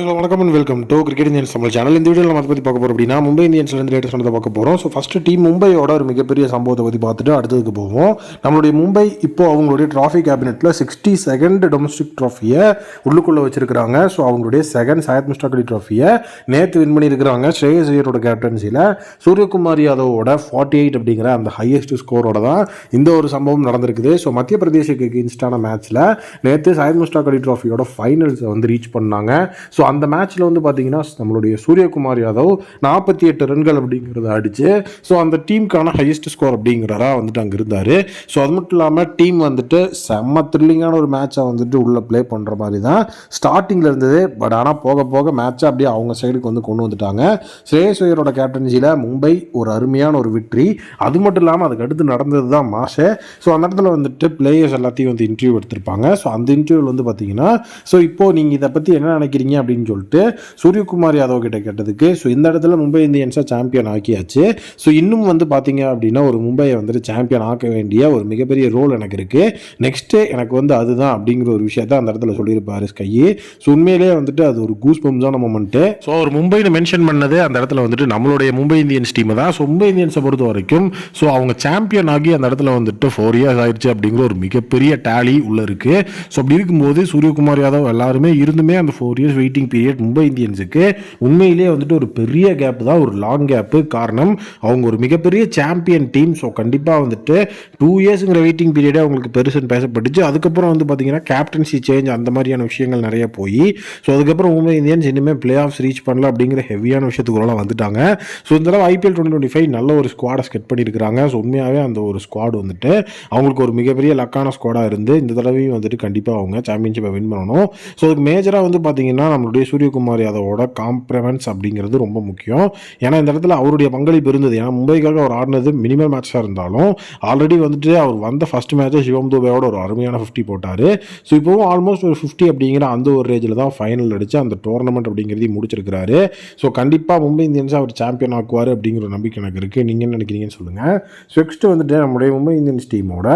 Hello வணக்கம் and welcome to cricket Indians Tamil channel இந்த வீடியோவில் நம்ம அதை பற்றி பார்க்க போகிறோம் அப்படின்னா மும்பை இந்தியன்ஸ்லேருந்து லேட்டஸ்ட் நடந்த பார்க்க போகிறோம் ஸோ ஃபஸ்ட்டு டீம் மும்பையோட ஒரு மிகப்பெரிய சம்பவத்தை பற்றி பார்த்துட்டு அடுத்ததுக்கு போவோம். நம்மளுடைய மும்பை இப்போ அவங்களுடைய ட்ராஃபி கேபினெட்டில் சிக்ஸ்டி செகண்ட் டொமஸ்டிக் ட்ராஃபியை உள்ளுக்குள்ளே வச்சிருக்கிறாங்க. ஸோ அவங்களுடைய செகண்ட் சையத் முஸ்டாக் அலி ட்ராஃபியை நேற்று வின் பண்ணியிருக்கிறாங்க ஸ்ரேயஸ் ஐயரோட கேப்டன்சியில் சூரியகுமார் யாதவோட ஃபார்ட்டி எயிட் அப்படிங்கிற அந்த ஹையஸ்ட் ஸ்கோரோட தான் இந்த ஒரு சம்பவம் நடந்திருக்குது. ஸோ மத்திய பிரதேசுக்கு இன்ஸ்டான மேட்ச்சில் நேற்று சையத் முஸ்டாக் அலி ட்ராஃபியோட ஃபைனல்ஸை வந்து ரீச் பண்ணாங்க. ஸோ ஸோ அந்த மேட்ச்சில் வந்து பார்த்தீங்கன்னா நம்மளுடைய சூரியகுமார் யாதவ் நாற்பத்தி எட்டு ரன்கள் அப்படிங்கிறத அடிச்சு ஸோ அந்த டீமுக்கான ஹையஸ்ட் ஸ்கோர் அப்படிங்கிறதா வந்துட்டு அங்கே இருந்தார். ஸோ அது மட்டும் இல்லாமல் டீம் வந்துட்டு செம்ம த்ரில்லிங்கான ஒரு மேட்சை வந்துட்டு உள்ளே ப்ளே பண்ணுற மாதிரி தான் ஸ்டார்டிங்கில் இருந்தது. பட் ஆனால் போக போக மேட்சை அப்படியே அவங்க சைடுக்கு வந்து கொண்டு வந்துட்டாங்க. ஸ்ரேயஸ் ஐயரோட கேப்டன்சியில் மும்பை ஒரு அருமையான ஒரு விக்ட்ரி அது மட்டும் இல்லாமல் அதுக்கு அடுத்து நடந்தது தான் மாஷே. ஸோ அந்த இடத்துல வந்துட்டு பிளேயர்ஸ் எல்லாத்தையும் வந்து இன்டர்வியூ எடுத்திருப்பாங்க. ஸோ அந்த இன்டர்வியூவில் வந்து பார்த்தீங்கன்னா ஸோ இப்போது நீங்கள் இதை பற்றி என்ன நினைக்கிறீங்க அப்படின்னு அப்படின்னு சொல்லிட்டு சூரியகுமார் யாதவ் கிட்ட கேட்டதுக்கு ஸோ இந்த இடத்துல மும்பை இந்தியன்ஸாக சாம்பியன் ஆக்கியாச்சு. ஸோ இன்னும் வந்து பார்த்தீங்க அப்படின்னா ஒரு மும்பையை வந்துட்டு சாம்பியன் ஆக்க வேண்டிய ஒரு மிகப்பெரிய ரோல் எனக்கு இருக்குது நெக்ஸ்ட்டு எனக்கு வந்து அதுதான் அப்படிங்கிற ஒரு விஷயத்த அந்த இடத்துல சொல்லியிருப்பாரு ஸ்கையி. ஸோ உண்மையிலேயே வந்துட்டு அது ஒரு கூஸ் பம்ஸான மொமெண்ட்டு ஸோ ஒரு மும்பையில் மென்ஷன் பண்ணது அந்த இடத்துல வந்துட்டு நம்மளுடைய மும்பை இந்தியன்ஸ் டீம் தான். ஸோ மும்பை இந்தியன்ஸை பொறுத்த வரைக்கும் ஸோ அவங்க சாம்பியன் ஆகி அந்த இடத்துல வந்துட்டு ஃபோர் இயர்ஸ் ஆயிடுச்சு அப்படிங்கிற ஒரு மிகப்பெரிய டேலி உள்ள இருக்குது ஸோ அப்படி இருக்கும்போது சூரியகுமார் யாதவ் எல்லாருமே இருந்துமே அந்த four years waiting period Mumbai இந்தியன்ஸுக்கு உண்மையிலேயே வந்துட்டு ஒரு பெரிய கேப் தான் ஒரு லாங் கேப்பு காரணம் அவங்க ஒரு மிகப்பெரிய சாம்பியன் டீம் ஸோ கண்டிப்பாக வந்துட்டு டூ இயர்ஸுங்கிற வெயிட்டிங் பீரியடே அவங்களுக்கு பெருசுன்னு பேசப்பட்டுச்சு. அதுக்கப்புறம் வந்து பார்த்தீங்கன்னா கேப்டன்சி சேஞ்ச் அந்த மாதிரியான விஷயங்கள் நிறைய போய். ஸோ அதுக்கப்புறம் மும்பை இந்தியன்ஸ் இனிமேல் பிளே ஆஃப்ஸ் ரீச் பண்ணல அப்படிங்கிற ஹெவியான விஷயத்துக்குள்ளலாம் வந்துட்டாங்க. ஸோ இந்த தடவை ஐபிஎல் டுவெண்ட்டி டுவெண்ட்டி ஃபைவ் நல்ல ஒரு ஸ்குவாடை ஸ்கெட் பண்ணியிருக்கிறாங்க. ஸோ உண்மையாகவே அந்த ஒரு ஸ்குவாட் வந்துட்டு அவங்களுக்கு ஒரு மிகப்பெரிய லக்கான ஸ்குவாடாக இருந்து இந்த தடவையும் வந்துட்டு கண்டிப்பாக அவங்க சாம்பியன்ஷிப்பை வின் பண்ணணும். ஸோ அதுக்கு மேஜராக வந்து பார்த்தீங்கன்னா நம்மளுடைய சூரியகுமார் யாதவோட காம்ப்ரமெண்ட்ஸ் அப்படிங்கிறது ரொம்ப முக்கியம். ஏன்னா இந்த இடத்துல அவருடைய பங்களிப்பு இருந்தது. ஏன்னா மும்பைக்காக அவர் ஆடினது மினிமம் மேட்சாக இருந்தாலும் ஆல்ரெடி வந்துட்டு அவர் வந்த ஃபஸ்ட் மேட்ச்சை சிவம் துபையோட ஒரு அருமையான ஃபிஃப்டி போட்டார். ஸோ இப்போவும் ஆல்மோஸ்ட் ஒரு ஃபிஃப்டி அப்படிங்கிற அந்த ஒரு ரேஞ்சில் தான் ஃபைனல் அடித்து அந்த டோர்னமெண்ட் அப்படிங்கிறதையும் முடிச்சிருக்கிறாரு. ஸோ கண்டிப்பாக மும்பை இந்தியன்ஸ் அவர் சாம்பியன் ஆக்குவார் அப்படிங்கிற ஒரு நம்பிக்கை எனக்கு இருக்குது நீங்கள் என்ன நினைக்கிறீங்கன்னு சொல்லுங்கள் ஸோ நெக்ஸ்ட் வந்துட்டு நம்முடைய மும்பை இந்தியன்ஸ் டீமோட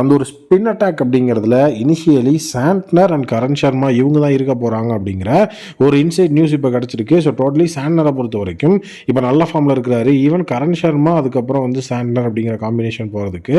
அந்த ஒரு ஸ்பின் அட்டாக் அப்படிங்கிறதுல initially Santner and Karan Sharma இவங்க தான் இருக்க போகிறாங்க அப்படிங்கிற ஒரு இன்சைட் நியூஸ் இப்போ கிடச்சிருக்கு. ஸோ டோட்டலி சாண்ட்னரை பொறுத்த வரைக்கும் இப்போ நல்ல ஃபார்மில் இருக்கிறாரு. ஈவன் கரண் சர்மா அதுக்கப்புறம் வந்து சாண்ட்னர் அப்படிங்கிற காம்பினேஷன் போகிறதுக்கு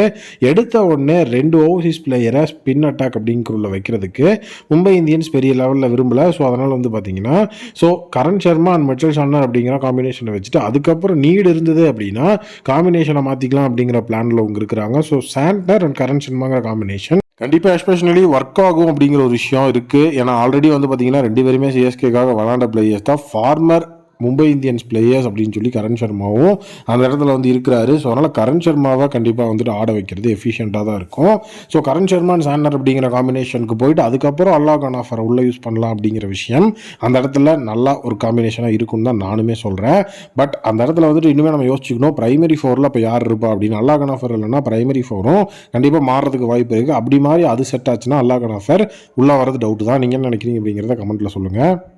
எடுத்த உடனே ரெண்டு ஓவர்சீஸ் பிளேயரை ஸ்பின் அட்டாக் அப்படிங்கிறதுல வைக்கிறதுக்கு மும்பை இந்தியன்ஸ் பெரிய லெவலில் விரும்பலை. ஸோ அதனால் வந்து பார்த்தீங்கன்னா so Karan Sharma and Mitchell Santner அப்படிங்கிற காம்பினேஷனை வச்சுட்டு அதுக்கப்புறம் நீடு இருந்தது அப்படின்னா காம்பினேஷனை மாற்றிக்கலாம் அப்படிங்கிற பிளானில் அவங்க இருக்கிறாங்க. ஸோ சாண்டர் அண்ட் கரண் சர்மாங்கிற காம்பினேஷன் கண்டிப்பாக எஸ்பெஷலி ஒர்க் ஆகும் அப்படிங்கிற ஒரு விஷயம் இருக்குது ஏன்னா ஆல்ரெடி வந்து பார்த்தீங்கன்னா ரெண்டு பேருமே சிஎஸ்கேக்காக விளாண்ட பிளேயர்ஸ் தான். ஃபார்மர் மும்பை இந்தியன்ஸ் பிளேயர்ஸ் அப்படின்னு சொல்லி கரண் சர்மாவும் அந்த இடத்துல வந்து இருக்கிறாரு. ஸோ அதனால் கரண் சர்மாவாக கண்டிப்பாக வந்துட்டு ஆட வைக்கிறது எஃபிஷியண்ட்டாக தான் இருக்கும். So Karan Sharma and Santner அப்படிங்கிற காம்பினேஷனுக்கு போயிட்டு அதுக்கப்புறம் அல்லா கான் ஆஃபர் உள்ளே யூஸ் பண்ணலாம் அப்படிங்கிற விஷயம் அந்த இடத்துல நல்லா ஒரு காம்பினேஷனாக இருக்கும்னு தான் நானுமே சொல்கிறேன் பட் அந்த இடத்துல வந்துட்டு இன்னுமே நம்ம யோசிச்சுக்கணும். ப்ரைமரி ஃபோரில் இப்போ யார் இருப்பா அப்படின்னு அல்லா கான் ஆஃபர் இல்லைன்னா ப்ரைமரி ஃபோரும் கண்டிப்பாக மாறுறதுக்கு வாய்ப்பு இருக்குது அப்படி மாதிரி அது செட் ஆச்சுன்னா அல்லா கான் ஆஃபர் உள்ளே வரது டவுட் தான். நீங்கள் என்ன நினைக்கிறீங்க அப்படிங்கிறத கமெண்ட்டில் சொல்லுங்கள்